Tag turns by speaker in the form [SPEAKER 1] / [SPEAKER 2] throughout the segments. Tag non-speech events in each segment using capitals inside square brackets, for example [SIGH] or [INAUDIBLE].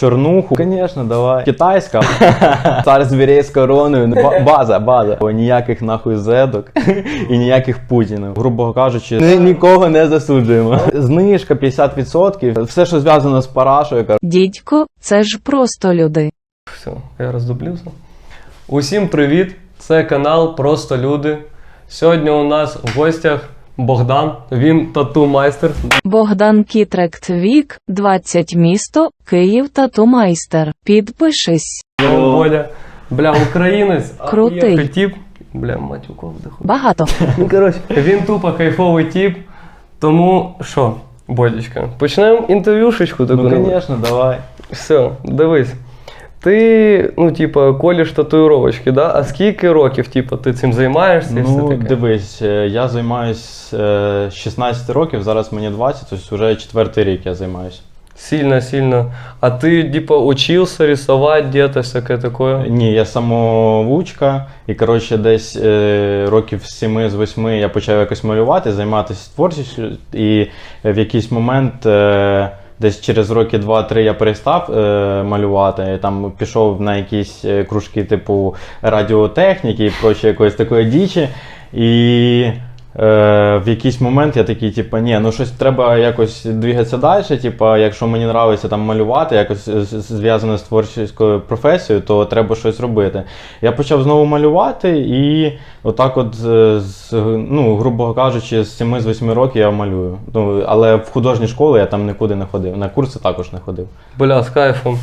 [SPEAKER 1] чорнуху. Звісно, давай. Китайська. [LAUGHS] Цар звірей з короною. Ба- База, база. О, Ніяких нахуй зедок і ніяких путінів. Грубо кажучи, ні- нікого не засуджуємо. Знижка 50%. Все, що зв'язано з парашою,
[SPEAKER 2] Дідько, це ж просто люди.
[SPEAKER 3] Все, я роздублився. Усім привіт! Це канал Просто Люди. Сьогодні у нас в гостях Богдан. Він тату майстер.
[SPEAKER 2] Богдан Кітрект Вік, 20 місто, Київ тату-майстер. Підпишись.
[SPEAKER 3] Боля. Бля, українець.
[SPEAKER 2] Крутий.
[SPEAKER 3] ахуєнний тіп. Бля, матюков вдиху.
[SPEAKER 2] Багато.
[SPEAKER 3] Ну, коротше, він тупо кайфовий тіп. Тому що, Бодічка, почнемо інтерв'юшечку таку.
[SPEAKER 1] Ну, звісно, давай.
[SPEAKER 3] Все, дивись. Ти, ну, типа, коліш татуїровочки, да? А скільки років, типа, ти цим займаєшся? і все
[SPEAKER 1] Ну,
[SPEAKER 3] таке?
[SPEAKER 1] дивись, е, я займаюсь е, з 16 років, зараз мені 20, тобто вже четвертий рік я займаюся.
[SPEAKER 3] Сильно, сильно. А ты, типа, учился рисовать где-то, всякое такое?
[SPEAKER 1] Ні, я самоучка, і коротше, десь е, років з 7 з 8 я почав якось малювати, займатися творчістю, і в якийсь момент. Е, Десь через роки 2-3 я перестав е, малювати, там пішов на якісь е, кружки типу радіотехніки і прочі якоїсь такої дічі. І в якийсь момент я такий, типу, ні, ну щось треба якось двигатися далі. Типу, якщо мені подобається там малювати, якось зв'язане з творчою професією, то треба щось робити. Я почав знову малювати, і отак, от, е, з, ну, грубо кажучи, з 7-8 років я малюю. Ну, але в художні школи я там нікуди не ходив. На курси також не ходив.
[SPEAKER 3] Бля, з кайфом.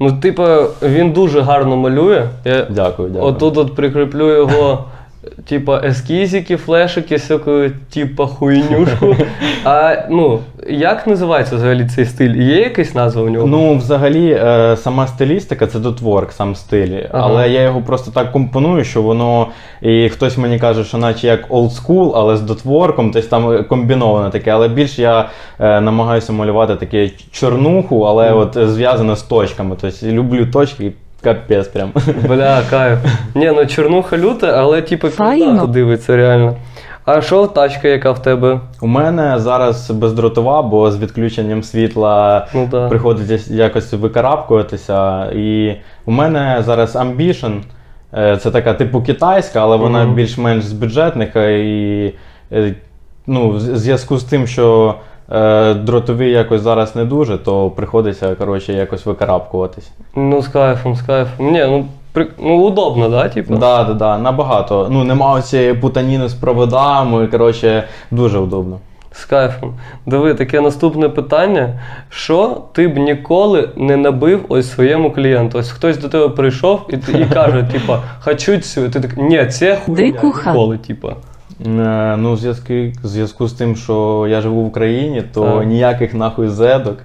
[SPEAKER 3] Ну, типа, він дуже гарно малює. Я
[SPEAKER 1] Дякую, дякую.
[SPEAKER 3] отут от прикріплю його, типа, ескізики, флешики, всяку, типа, хуйнюшку. [LAUGHS] А ну, як називається взагалі цей стиль? Є якась назва у нього?
[SPEAKER 1] Ну, взагалі, е, сама стилістика це дотворк, сам стиль.
[SPEAKER 3] Ага.
[SPEAKER 1] Але я його просто так компоную, що воно. І хтось мені каже, що наче як old school, але з дотворком, тобто там комбіноване таке. Але більш я е, намагаюся малювати таке чорнуху, але от е, зв'язано з точками. Тобто люблю точки, капець прям.
[SPEAKER 3] Бля, [LAUGHS] кайф. Ні, ну чорнуха люта, але типу
[SPEAKER 2] Файно.
[SPEAKER 3] пізда дивиться реально. А що тачка, яка в тебе?
[SPEAKER 1] У мене зараз бездротова, бо з відключенням світла
[SPEAKER 3] Ну да.
[SPEAKER 1] приходиться якось викарабкуватися. І у мене зараз Ambition. Е, Це така типу китайська, але вона
[SPEAKER 3] Мгм.
[SPEAKER 1] більш-менш з бюджетних. е, І е, ну, в зв'язку з тим, що е, дротові якось зараз не дуже, то приходиться коротше, якось викарабкуватись.
[SPEAKER 3] Ну, з кайфом, з кайфом. Ні, ну, при... ну удобно, да, типу?
[SPEAKER 1] Да, да, да, набагато. Ну, нема цієї путаніни з проводами. Коротше, дуже удобно.
[SPEAKER 3] З кайфом. Диви, таке наступне питання. Що ти б ніколи не набив ось своєму клієнту? Ось хтось до тебе прийшов і, і каже, типа, хочу цю. Ти так, ні, це хуйня ніколи, типа.
[SPEAKER 1] Е, Ну, в зв'язку, в зв'язку з тим, що я живу в Україні, то
[SPEAKER 3] Так.
[SPEAKER 1] ніяких нахуй зедок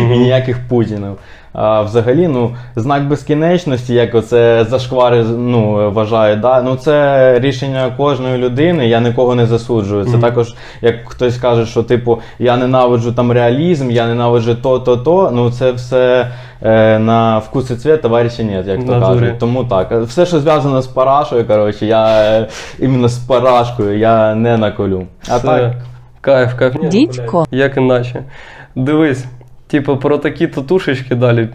[SPEAKER 1] і ніяких путінів. А взагалі, ну, знак безкінечності, як оце зашквари ну, вважають, да? ну, це рішення кожної людини, я нікого не засуджую. Це
[SPEAKER 3] Мгм.
[SPEAKER 1] також, як хтось каже, що типу я ненавиджу там реалізм, я ненавиджу то, то, то. Ну, це все е, на вкус і цвіт, товариші ні, як то кажуть. Тому так. Все, що зв'язано з парашою, коротше, я е, іменно з парашкою, я не наколю. А
[SPEAKER 3] Все.
[SPEAKER 1] так.
[SPEAKER 3] Кайф, кайф.
[SPEAKER 2] Дідько.
[SPEAKER 3] Як іначе. Дивись, типу, про такі татушечки далі.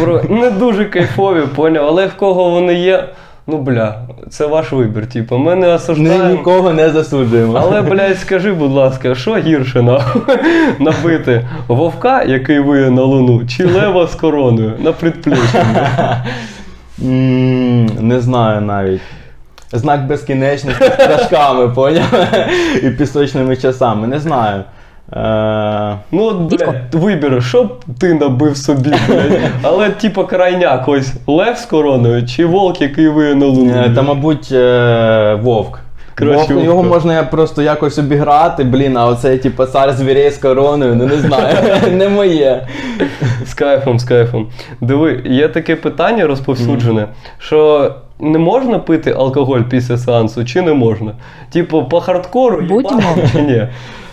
[SPEAKER 3] Про не дуже кайфові, поняв, але в кого вони є. Ну, бля, це ваш вибір. Типу, ми не
[SPEAKER 1] Ми нікого не засуджуємо.
[SPEAKER 3] Але, [LAUGHS] блядь, скажи, будь ласка, що гірше нахуй набити вовка, який виє на луну, чи лева з короною на предпліччі?
[SPEAKER 1] Не знаю навіть. Знак безкінечності з пташками, поняв? [LAUGHS] І пісочними часами. Не знаю. Е,
[SPEAKER 3] Ну, от, блядь, вибір, що б ти набив собі, блядь. [LAUGHS] Але, типу, крайняк, ось лев з короною, чи волк, який виє на луну.
[SPEAKER 1] е, Та, мабуть, е, вовк.
[SPEAKER 3] Краще
[SPEAKER 1] Вовк, його
[SPEAKER 3] вовка.
[SPEAKER 1] можна просто якось обіграти, блін, а оцей типу цар звірей з короною, ну не знаю, [LAUGHS] [LAUGHS] не моє.
[SPEAKER 3] З кайфом, з кайфом. Диви, є таке питання розповсюджене, що не можна пити алкоголь після сеансу, чи не можна? Типу, по хардкору
[SPEAKER 2] Будьмо.
[SPEAKER 3] їбати чи ні?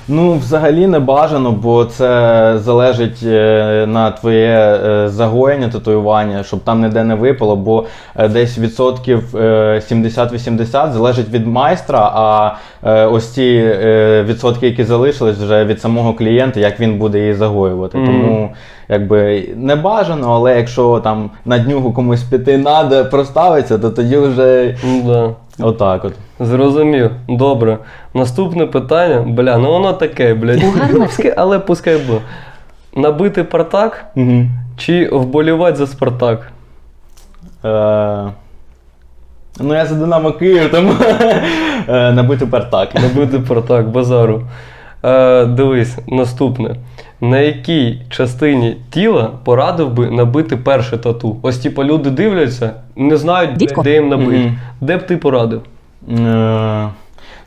[SPEAKER 1] Ну, взагалі не бажано, бо це залежить е, на твоє е, загоєння татуювання, щоб там ніде не випало, бо е, десь відсотків е, 70-80 залежить від майстра, а ось ці відсотки, які залишились, вже від самого клієнта, як він буде її загоювати.
[SPEAKER 3] Мгм.
[SPEAKER 1] Тому якби не бажано, але якщо там на днюгу комусь піти надо проставиться, то тоді вже
[SPEAKER 3] Ну, да.
[SPEAKER 1] Отак от.
[SPEAKER 3] Зрозумів. Добре. Наступне питання. Бля, ну воно таке, блядь. Ну, Але пускай буде. Набити Партак
[SPEAKER 1] Угу.
[SPEAKER 3] чи вболівати за Спартак?
[SPEAKER 1] Е, ну, я за Динамо Київ, тому [LAUGHS] е, набити партак.
[SPEAKER 3] Набити Партак, базару. Е, дивись, наступне. На якій частині тіла порадив би набити перше тату? Ось типу люди дивляться, не знають, де, де їм набити. Де б ти порадив?
[SPEAKER 1] Е,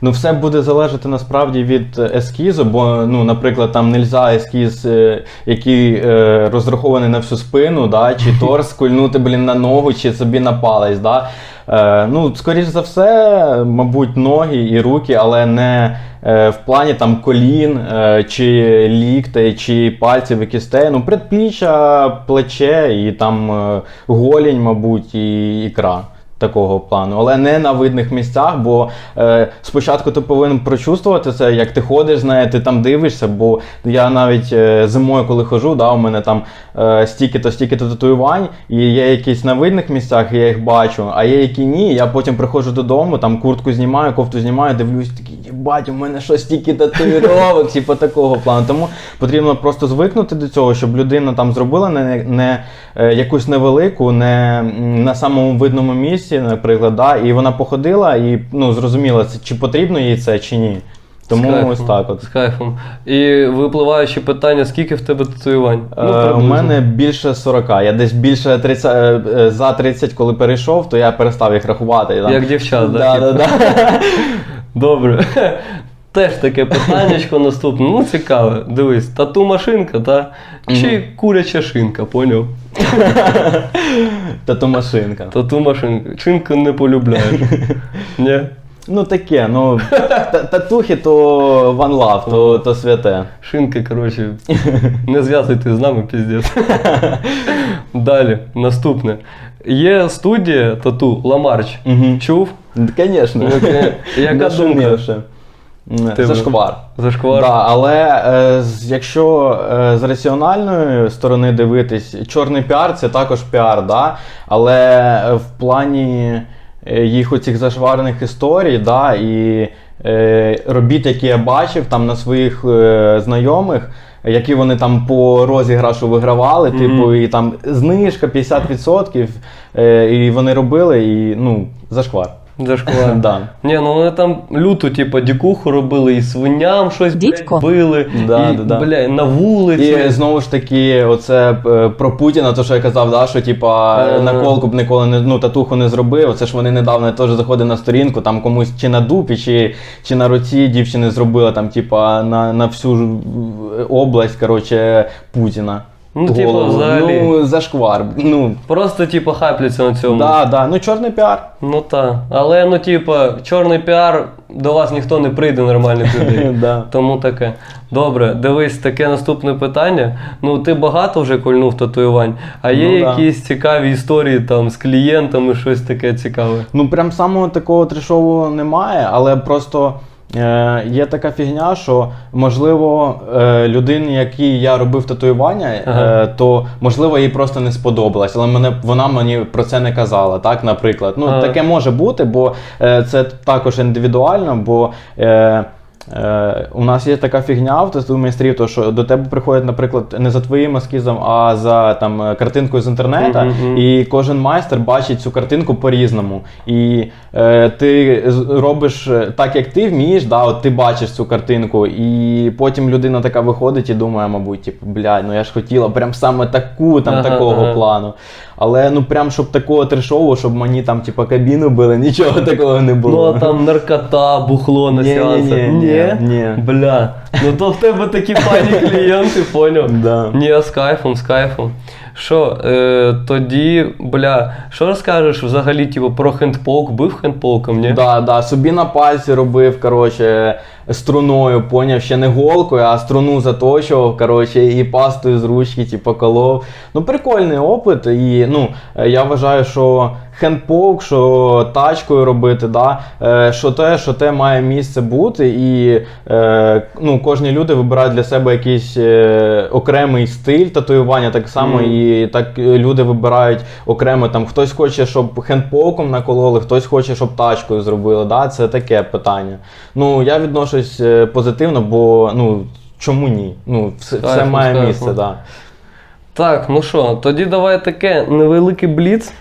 [SPEAKER 1] Ну, все буде залежати насправді від е, ескізу, бо, ну, наприклад, там нельзя ескіз, е, який е, розрахований на всю спину, да, чи [LAUGHS] торс кульнути, блін, на ногу, чи собі на палець. Да. Е, ну, скоріш за все, мабуть, ноги і руки, але не е, в плані там колін, е, чи ліктей, чи пальців і кістей. Ну, предпліччя, плече і там е, голінь, мабуть, і ікра такого плану, але не на видних місцях, бо е, спочатку ти повинен прочувствувати це, як ти ходиш з нею, ти там дивишся, бо я навіть е, зимою, коли хожу, да, у мене там е, стільки-то, стільки-то татуювань, і є якісь на видних місцях, і я їх бачу, а є які ні. Я потім приходжу додому, там куртку знімаю, кофту знімаю, дивлюсь, такий, їбать, у мене що стільки татуїровок, [LAUGHS] типу такого плану. Тому потрібно просто звикнути до цього, щоб людина там зробила не, не е, якусь невелику, не на самому видному місці, наприклад, да, і вона походила і ну, зрозуміла, це, чи потрібно їй це, чи ні.
[SPEAKER 3] З
[SPEAKER 1] Тому
[SPEAKER 3] кайфом,
[SPEAKER 1] ось так от.
[SPEAKER 3] З кайфом. І випливаюче питання, скільки в тебе татуювань?
[SPEAKER 1] Е, у
[SPEAKER 3] Ну, приблизно.
[SPEAKER 1] мене більше 40. Я десь більше 30, е, е, за 30, коли перейшов, то я перестав їх рахувати. і там-
[SPEAKER 3] Як дівчат, да,
[SPEAKER 1] да, да,
[SPEAKER 3] типу?
[SPEAKER 1] да.
[SPEAKER 3] Добре. Теж таке питаннячко [LAUGHS] наступне. Ну, цікаве. Дивись, тату машинка, та? Чи куряча шинка, поняв?
[SPEAKER 1] Тату машинка.
[SPEAKER 3] Тату машинка. Шинку не полюбляєш. [LAUGHS] Ні?
[SPEAKER 1] Ну таке, ну та- татухи то one love, то, то святе.
[SPEAKER 3] Шинка, коротше, [LAUGHS] не зв'язуйте з нами, піздець. Далі, наступне. Є студія тату Ламарч.
[SPEAKER 1] Мгм.
[SPEAKER 3] Чув?
[SPEAKER 1] Звісно.
[SPEAKER 3] Ну, Яка думка? Ти-
[SPEAKER 1] Зашквар.
[SPEAKER 3] Зашквар?
[SPEAKER 1] Да, але е, з- якщо е, з раціональної сторони дивитись, чорний піар це також піар, да? але е, в плані е, їх оцих зашварених історій, да, і е, робіт, які я бачив там на своїх е, знайомих. Які вони там по розіграшу вигравали, типу, і там знижка 50%, е, і вони робили, і ну, зашквар.
[SPEAKER 3] Зашквар. [LAUGHS]
[SPEAKER 1] Да.
[SPEAKER 3] Ні, ну вони там люту, типу, дікуху робили, і свиням щось
[SPEAKER 2] Дідько.
[SPEAKER 3] били,
[SPEAKER 1] Да,
[SPEAKER 3] і,
[SPEAKER 1] да, да.
[SPEAKER 3] бля, на вулиці.
[SPEAKER 1] І знову ж таки, оце е, про Путіна, то що я казав, да, що типа
[SPEAKER 3] Ага.
[SPEAKER 1] наколку б ніколи не ну, татуху не зробив. Це ж вони недавно теж заходили на сторінку, там комусь чи на дупі, чи, чи на руці дівчини зробила там, типа, на, на всю ж, е, область, коротше, Путіна.
[SPEAKER 3] Ну,
[SPEAKER 1] Голову.
[SPEAKER 3] взагалі.
[SPEAKER 1] Ну, зашквар. Ну,
[SPEAKER 3] Просто, типу, хайпляться на цьому.
[SPEAKER 1] да, да. Ну, чорний піар.
[SPEAKER 3] Ну так. Але ну, типа, чорний піар, до вас ніхто не прийде нормальних [LAUGHS] людей.
[SPEAKER 1] Да.
[SPEAKER 3] Тому таке. Добре, дивись, таке наступне питання. Ну, ти багато вже кольнув татуювань, а є
[SPEAKER 1] Ну, да.
[SPEAKER 3] якісь цікаві історії там з клієнтами, щось таке цікаве.
[SPEAKER 1] Ну, прям самого такого трешового немає, але просто є така фігня, що можливо е, людині, якій я робив татуювання,
[SPEAKER 3] Ага.
[SPEAKER 1] е, то можливо їй просто не сподобалось, але мене вона мені про це не казала. Так, наприклад. Ну
[SPEAKER 3] Ага.
[SPEAKER 1] таке може бути, бо е, це також індивідуально, бо. Е, у нас є така фігня в тату майстрів, то що до тебе приходять, наприклад, не за твоїм ескізом, а за там е, картинкою з інтернету,
[SPEAKER 3] Мгм, мгм.
[SPEAKER 1] і кожен майстер бачить цю картинку по-різному. І е, ти з- робиш е, так, як ти вмієш, да, от ти бачиш цю картинку, і потім людина така виходить і думає, мабуть, типу, блядь, ну я ж хотіла прям саме таку, там
[SPEAKER 3] Ага,
[SPEAKER 1] такого
[SPEAKER 3] ага.
[SPEAKER 1] плану. Але ну прям щоб такого трешового, щоб мені там, типу, кабіну били, нічого такого не було.
[SPEAKER 3] Ну, а там наркота, бухло на
[SPEAKER 1] ні,
[SPEAKER 3] сеансах.
[SPEAKER 1] ні, ні, ні.
[SPEAKER 3] Бля. Ну то в тебе такі файні клієнти, поняв?
[SPEAKER 1] Да.
[SPEAKER 3] Ні, з кайфом, з кайфом. Що, е, тоді, бля, що розкажеш взагалі, типу, про хендпоук? Бив хендпоуком, ні?
[SPEAKER 1] Да, да, собі на пальці робив, коротше, струною, поняв, ще не голкою, а струну заточував, коротше, і пастою з ручки, типу, колов. Ну, прикольний опит. І ну, я вважаю, що хендпоук, що тачкою робити, да, е, що те, що те має місце бути, і е, ну, кожні люди вибирають для себе якийсь е, окремий стиль татуювання, так само
[SPEAKER 3] Мгм.
[SPEAKER 1] і так е, люди вибирають окремо. Там хтось хоче, щоб хендпоуком накололи, хтось хоче, щоб тачкою зробили. Да? Це таке питання. Ну, я відношусь е, позитивно, бо ну. Чому ні? Ну, все, все має
[SPEAKER 3] кайфом.
[SPEAKER 1] місце, да.
[SPEAKER 3] Так, ну що, тоді давай таке невеликий бліц.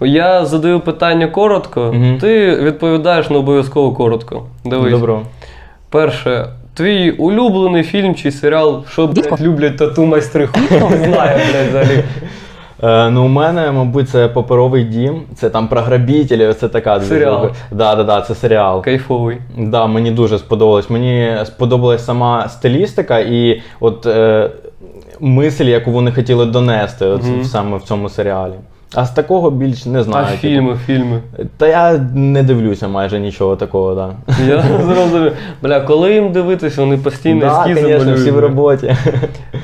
[SPEAKER 3] Я задаю питання коротко, ти відповідаєш не обов'язково коротко. Дивись.
[SPEAKER 1] Добро.
[SPEAKER 3] Перше, твій улюблений фільм чи серіал, що блядь, люблять тату майстри, хуй хто знає, блядь, взагалі.
[SPEAKER 1] Е, ну, у мене, мабуть, це паперовий дім, це там про грабітелів, це така
[SPEAKER 3] Серіал.
[SPEAKER 1] Да, да, да, це серіал.
[SPEAKER 3] Кайфовий.
[SPEAKER 1] Да, мені дуже сподобалось. Мені сподобалась сама стилістика і от е, мисль, яку вони хотіли донести от,
[SPEAKER 3] Мгм.
[SPEAKER 1] саме в цьому серіалі. А з такого більш не
[SPEAKER 3] А
[SPEAKER 1] типу.
[SPEAKER 3] фільми, фільми.
[SPEAKER 1] Та я не дивлюся майже нічого такого, да.
[SPEAKER 3] Я зрозумів. Бля, коли їм дивитись, вони постійно
[SPEAKER 1] да,
[SPEAKER 3] ескізи
[SPEAKER 1] звісно,
[SPEAKER 3] малюють.
[SPEAKER 1] всі в роботі.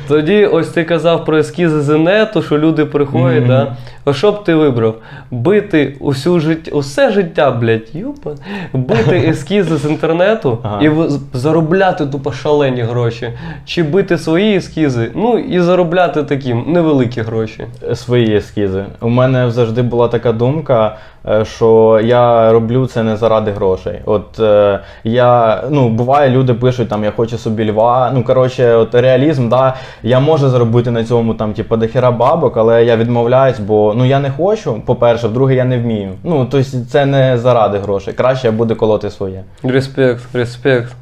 [SPEAKER 3] Тоді ось ти казав про ескізи з інету, що люди приходять,
[SPEAKER 1] Мгм.
[SPEAKER 3] да? А що б ти вибрав? Бити усю життя, усе життя, блядь, юпа, бити [LAUGHS] ескізи з інтернету
[SPEAKER 1] Ага.
[SPEAKER 3] і заробляти тупо шалені гроші. Чи бити свої ескізи, ну і заробляти такі невеликі гроші.
[SPEAKER 1] Свої ескізи. Мене завжди була така думка, е, що я роблю це не заради грошей. От е, я, ну, буває, люди пишуть там, я хочу собі льва. Ну, коротше, от реалізм, да, я можу заробити на цьому там, типу, дохера бабок, але я відмовляюсь, бо ну я не хочу, по-перше, в-друге, я не вмію. Ну, тобто це не заради грошей. Краще я буду колоти своє.
[SPEAKER 3] Респект, респект.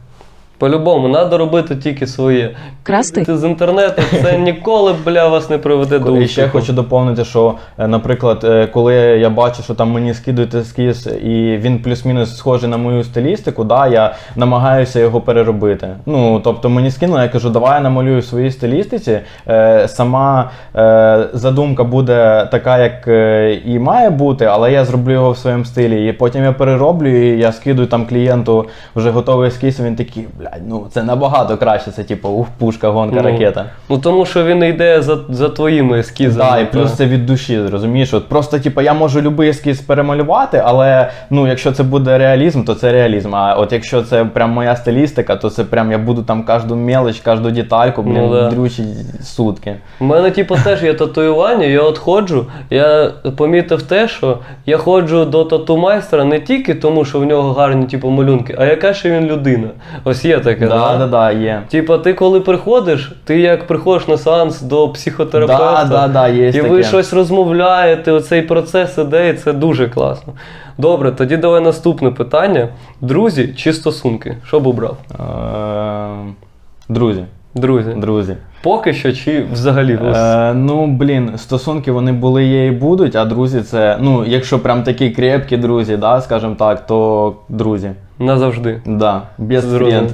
[SPEAKER 3] По-любому, треба робити тільки своє.
[SPEAKER 2] Красти?
[SPEAKER 3] Ти з інтернету це ніколи, бля, вас не приведе до
[SPEAKER 1] І ще хочу доповнити, що, е, наприклад, е, коли я бачу, що там мені скидують ескіз, і він плюс-мінус схожий на мою стилістику, да, я намагаюся його переробити. Ну, тобто мені скинули, я кажу, давай я намалюю в своїй стилістиці. Е, сама е, задумка буде така, як і має бути, але я зроблю його в своєму стилі. І потім я перероблю, і я скидую там клієнту вже готовий ескіз, і він такий, блядь, ну це набагато краще. Це типу ух, пушка, гонка,
[SPEAKER 3] Ну,
[SPEAKER 1] ракета.
[SPEAKER 3] Ну тому що він йде за, за твоїми ескізами.
[SPEAKER 1] Да, і плюс це від душі, розумієш? От просто, типу, я можу любий ескіз перемалювати, але ну, якщо це буде реалізм, то це реалізм. А от якщо це прям моя стилістика, то це прям я буду там кожну мелоч, кожну детальку, блін,
[SPEAKER 3] Ну, да.
[SPEAKER 1] дрючить сутки.
[SPEAKER 3] У мене, типу, теж є татуювання, я от ходжу, я помітив те, що я ходжу до тату-майстра не тільки тому, що в нього гарні типу, малюнки, а яка ще він людина. Ось є таке,
[SPEAKER 1] Да, да, да, є.
[SPEAKER 3] Типа, ти коли приходиш, ти як приходиш на сеанс до психотерапевта,
[SPEAKER 1] Да, да, да, є
[SPEAKER 3] і
[SPEAKER 1] таке.
[SPEAKER 3] ви щось розмовляєте, оцей процес іде, і це дуже класно. Добре, тоді давай наступне питання. Друзі чи стосунки? Що б обрав?
[SPEAKER 1] Е, друзі,
[SPEAKER 3] Друзі.
[SPEAKER 1] друзі.
[SPEAKER 3] Поки що чи взагалі? ось?
[SPEAKER 1] Е, ну, блін, стосунки вони були, є і будуть, а друзі це, ну, якщо прям такі крепкі друзі, да, скажімо так, то друзі.
[SPEAKER 3] Назавжди.
[SPEAKER 1] Да, без
[SPEAKER 3] Зрозумів.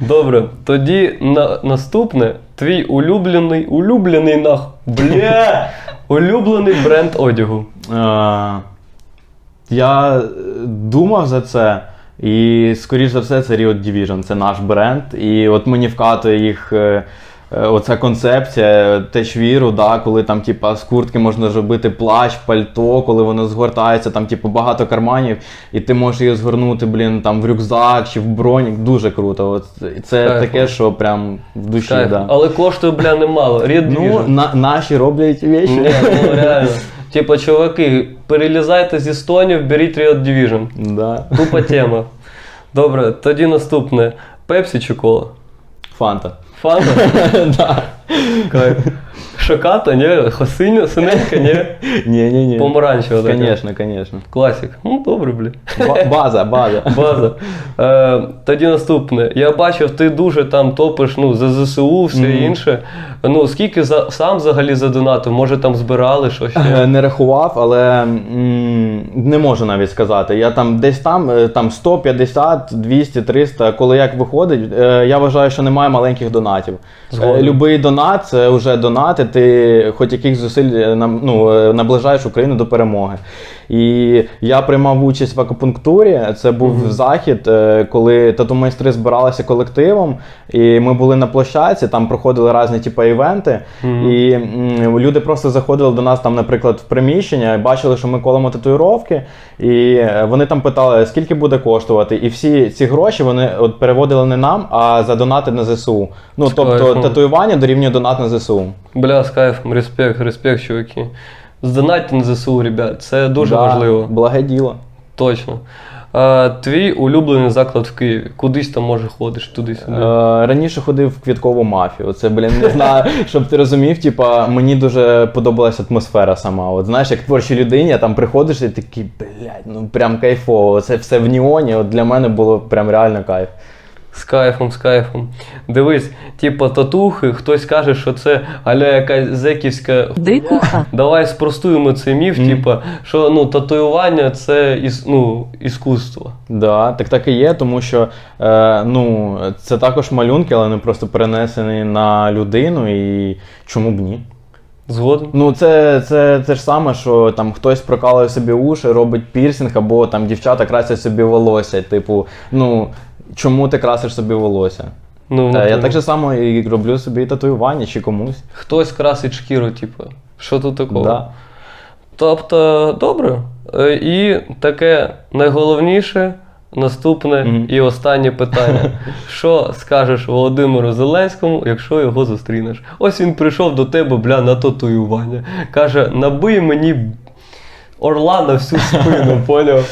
[SPEAKER 3] [LAUGHS] Добре, тоді на, наступне твій улюблений, улюблений нах. Бля! [LAUGHS] Улюблений бренд одягу.
[SPEAKER 1] Е, Я е, думав за це, і скоріш за все, це Riot Division, це наш бренд. І от мені вкатує їх. Е, е, Оця концепція теж віру, да, коли там типа, з куртки можна зробити плащ, пальто, коли воно згортається, там типу, багато карманів, і ти можеш її згорнути блін, там, в рюкзак чи в бронік. Дуже круто. От, це
[SPEAKER 3] Кайф.
[SPEAKER 1] таке, що прям в душі.
[SPEAKER 3] Кайф.
[SPEAKER 1] Да.
[SPEAKER 3] Але коштує, бля, немало. Red
[SPEAKER 1] Ну, на, наші роблять вещі.
[SPEAKER 3] Ні, ну [LAUGHS] реально. Типа, чуваки, перелізайте зі стонів, беріть Riot Division.
[SPEAKER 1] Да.
[SPEAKER 3] Тупа тема. Добре, тоді наступне. Пепсі чи кола?
[SPEAKER 1] Фанта.
[SPEAKER 3] Фанта? [LAUGHS]
[SPEAKER 1] да.
[SPEAKER 3] Кайф. Шоката, ні? Хосиня, синенька, ні? [LAUGHS]
[SPEAKER 1] Ні.
[SPEAKER 3] Помаранчева така.
[SPEAKER 1] Звісно, звісно.
[SPEAKER 3] Класик. Ну, добре, блін.
[SPEAKER 1] Ба- База, база. [LAUGHS]
[SPEAKER 3] База. Е, тоді наступне. Я бачив, ти дуже там топиш ну, за ЗСУ, все
[SPEAKER 1] Мгм.
[SPEAKER 3] інше. Ну, скільки за, сам взагалі задонатив? Може там збирали щось?
[SPEAKER 1] Е,
[SPEAKER 3] ще?
[SPEAKER 1] Не рахував, але м, не можу навіть сказати. Я там десь там, е, там 150, 200, 300, коли як виходить, е, я вважаю, що немає маленьких донатів.
[SPEAKER 3] Згоден.
[SPEAKER 1] Е, Любий донат це вже донат, і ти хоч яких зусиль е, ну, е, наближаєш Україну до перемоги. І я приймав участь в акупунктурі. Це був захід, е, коли тату-майстри збиралися колективом, і ми були на площадці, там проходили різні типу, івенти.
[SPEAKER 3] Мгм.
[SPEAKER 1] І м, люди просто заходили до нас там, наприклад, в приміщення, бачили, що ми колемо татуїровки, і вони там питали, скільки буде коштувати. І всі ці гроші вони от переводили не нам, а за донати на ЗСУ. Ну тобто татуювання дорівнює донат на ЗСУ.
[SPEAKER 3] Бля, з кайфом, респект, респект, чуваки. Здонатьте на ЗСУ, ребят, це дуже
[SPEAKER 1] Да,
[SPEAKER 3] важливо.
[SPEAKER 1] Благе діло.
[SPEAKER 3] Точно. Е, твій улюблений заклад в Києві. Кудись там може ходиш, туди-сюди.
[SPEAKER 1] Е, раніше ходив в квіткову мафію. Це, блін, не знаю, [LAUGHS] щоб ти розумів. Типа, мені дуже подобалася атмосфера сама. От знаєш, як творчій людині, там приходиш і такий, блядь, ну прям кайфово. Це все в Ніоні. От для мене було прям реально кайф.
[SPEAKER 3] З кайфом, з кайфом. Дивись, типа татухи, хтось каже, що це аля якась зеківська.
[SPEAKER 2] Дикуха.
[SPEAKER 3] Давай спростуємо цей міф,
[SPEAKER 1] Мгм.
[SPEAKER 3] типа, що ну, татуювання це іс, ну, іскусство.
[SPEAKER 1] Да, так так і є, тому що е, ну, це також малюнки, але вони просто перенесені на людину, і чому б ні?
[SPEAKER 3] Згоден?
[SPEAKER 1] Ну, це, це, це ж саме, що там хтось прокалує собі уші, робить пірсинг, або там дівчата красять собі волосся. Типу, ну чому ти красиш собі волосся?
[SPEAKER 3] Ну,
[SPEAKER 1] Та, я
[SPEAKER 3] напевно.
[SPEAKER 1] так же само і роблю собі татуювання чи комусь.
[SPEAKER 3] Хтось красить шкіру, типу. Що тут такого?
[SPEAKER 1] Да.
[SPEAKER 3] Тобто, добре. Е, І таке найголовніше, наступне
[SPEAKER 1] Мгм.
[SPEAKER 3] і останнє питання. [LAUGHS] Що скажеш Володимиру Зеленському, якщо його зустрінеш? Ось він прийшов до тебе, бля, на татуювання. Каже: набий мені орла на всю спину, [LAUGHS] поняв?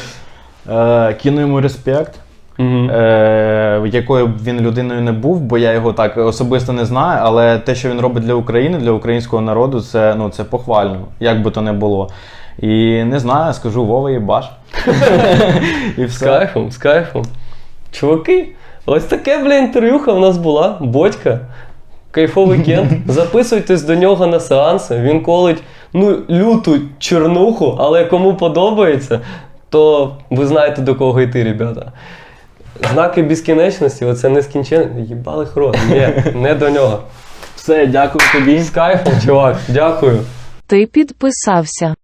[SPEAKER 1] Е, кину йому респект.
[SPEAKER 3] Мгм.
[SPEAKER 1] Е, якою б він людиною не був, бо я його так особисто не знаю, але те, що він робить для України, для українського народу, це, ну, це похвально, як би то не було. І не знаю, скажу Вова Єбаш. [LAUGHS] І
[SPEAKER 3] З кайфом, з кайфом. Чуваки, ось таке, бля, інтерв'юха в нас була. Бодька. Кайфовий кент. [LAUGHS] Записуйтесь до нього на сеанси. Він колить ну, люту чернуху, але кому подобається, то ви знаєте до кого йти, ребята. Знаки безкінечності, оце нескінченне. Їбали хрот. Ні, не до нього.
[SPEAKER 1] Все, дякую тобі.
[SPEAKER 3] З кайфом, чувак, дякую.
[SPEAKER 2] Ти підписався.